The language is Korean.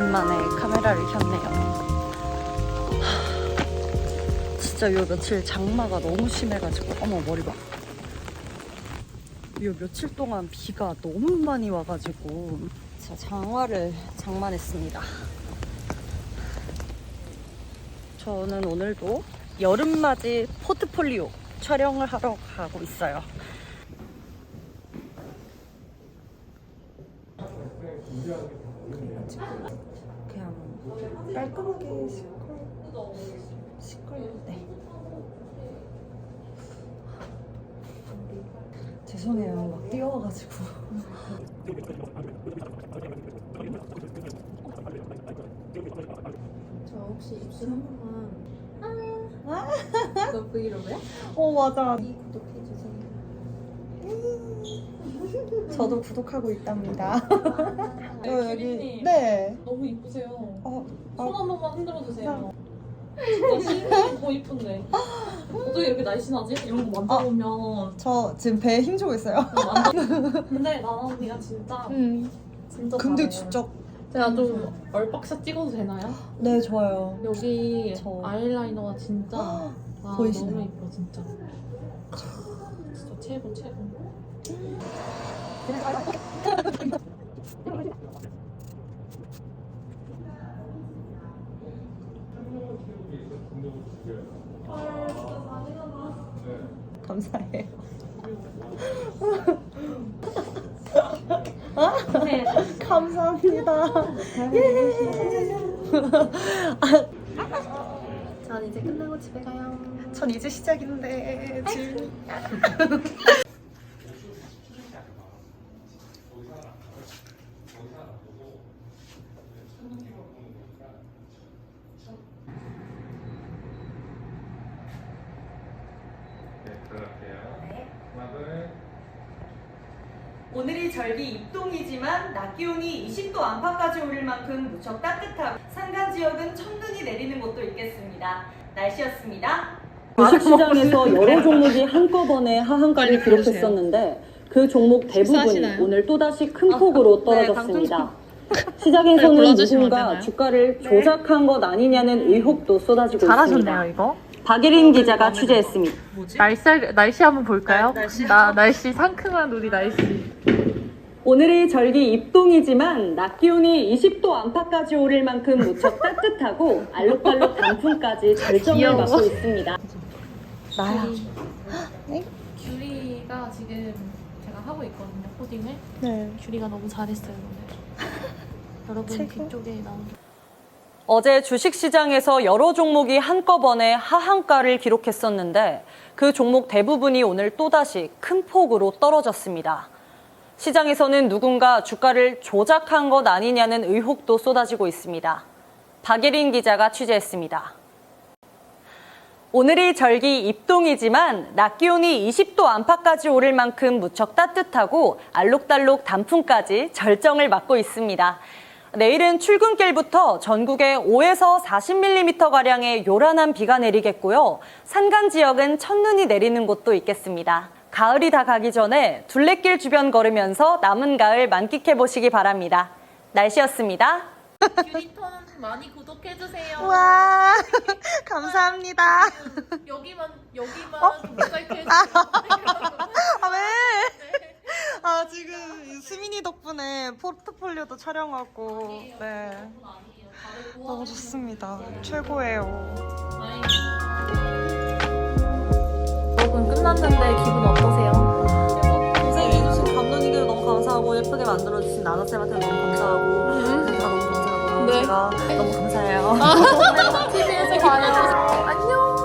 오랜만에 카메라를 켰네요. 진짜 요 며칠 장마가 너무 심해가지고 어머 머리 봐. 요 며칠 동안 비가 너무 많이 와가지고 자 장화를 장만했습니다. 저는 오늘도 여름맞이 포트폴리오 촬영을 하러 가고 있어요. 그냥 깔끔하게 시컬 시컬 네. 죄송해요 막 뛰어와가지고 저 혹시 입술 한 번만 아 너 브이로그야? 어 맞아 이 구독해주세요 저도 구독하고 있답니다. 네, 어, 규리님. 네. 너무 이쁘세요. 어, 손 한 번만 흔들어 주세요. 진짜 신이 더 이쁜데. 어떻게 이렇게 날씬하지? 이런 거 만져보면. 저 지금 배에 힘 주고 있어요. 만져 근데 나나 언니가 진짜 음. 진짜 근데 잘해요. 진짜 제가 좀 얼박샷 찍어도 되나요? 네 좋아요. 여기 저- 아이라이너가 진짜 와, 보이시나요? 너무 이뻐 진짜. 진짜 최고 최고 감사해요. 네. 감사합니다. 전 이제 끝나고 집에 가요. 전 이제 시작인데 지금 네, 들어갈게요. 하나, 둘. 오늘이 절기 입동이지만 낮 기온이 20도 안팎까지 오를 만큼 무척 따뜻하고 산간 지역은 첫눈이 내리는 곳도 있겠습니다. 날씨였습니다. 주식시장에서 여러 종목이 한꺼번에 하한가를 기록했었는데 그 종목 대부분이? 오늘 또다시 큰 폭으로 떨어졌습니다. 시장에서는 네, 누군가 되나요? 주가를 조작한 것 아니냐는 의혹도 쏟아지고 있습니다. 이거. 박예린 기자가 취재했습니다. 날씨 날씨 한번 볼까요? 날- 날씨 나 날씨 상큼한 우리 날씨. 오늘이 절기 입동이지만 낮 기온이 20도 안팎까지 오를 만큼 무척 따뜻하고 알록달록 단풍까지 절정을. 맞고 있습니다. 나야. 규리가 지금 제가 하고 있거든요 코딩을 네. 규리가 너무 잘했어요 오늘 여러분 뒤쪽에 나오는 어제 주식시장에서 여러 종목이 한꺼번에 하한가를 기록했었는데 그 종목 대부분이 오늘 또다시 큰 폭으로 떨어졌습니다. 시장에서는 누군가 주가를 조작한 것 아니냐는 의혹도 쏟아지고 있습니다. 박예린 기자가 취재했습니다. 오늘이 절기 입동이지만 낮 기온이 20도 안팎까지 오를 만큼 무척 따뜻하고 알록달록 단풍까지 절정을 맞고 있습니다. 내일은 출근길부터 전국에 5에서 40mm가량의 요란한 비가 내리겠고요. 산간 지역은 첫눈이 내리는 곳도 있겠습니다. 가을이 다 가기 전에 둘레길 주변 걸으면서 남은 가을 만끽해 보시기 바랍니다. 날씨였습니다. 규리톤 많이 구독해 주세요 와, 감사합니다. 여기만 여기만 어? 모자이크 해주세요 아, 왜? 아, 지금 수민이 덕분에 포트폴리오도 촬영하고, 네. 너무 좋습니다. 최고예요. 여러분 끝났는데 기분 어떠세요? 고생해주신 감독님들 너무 감사하고, 예쁘게 만들어주신 나나쌤한테 너무 감사하고, 다 너무 감사하고, 네. 제가 너무 감사해요. TV에서 봐요 안녕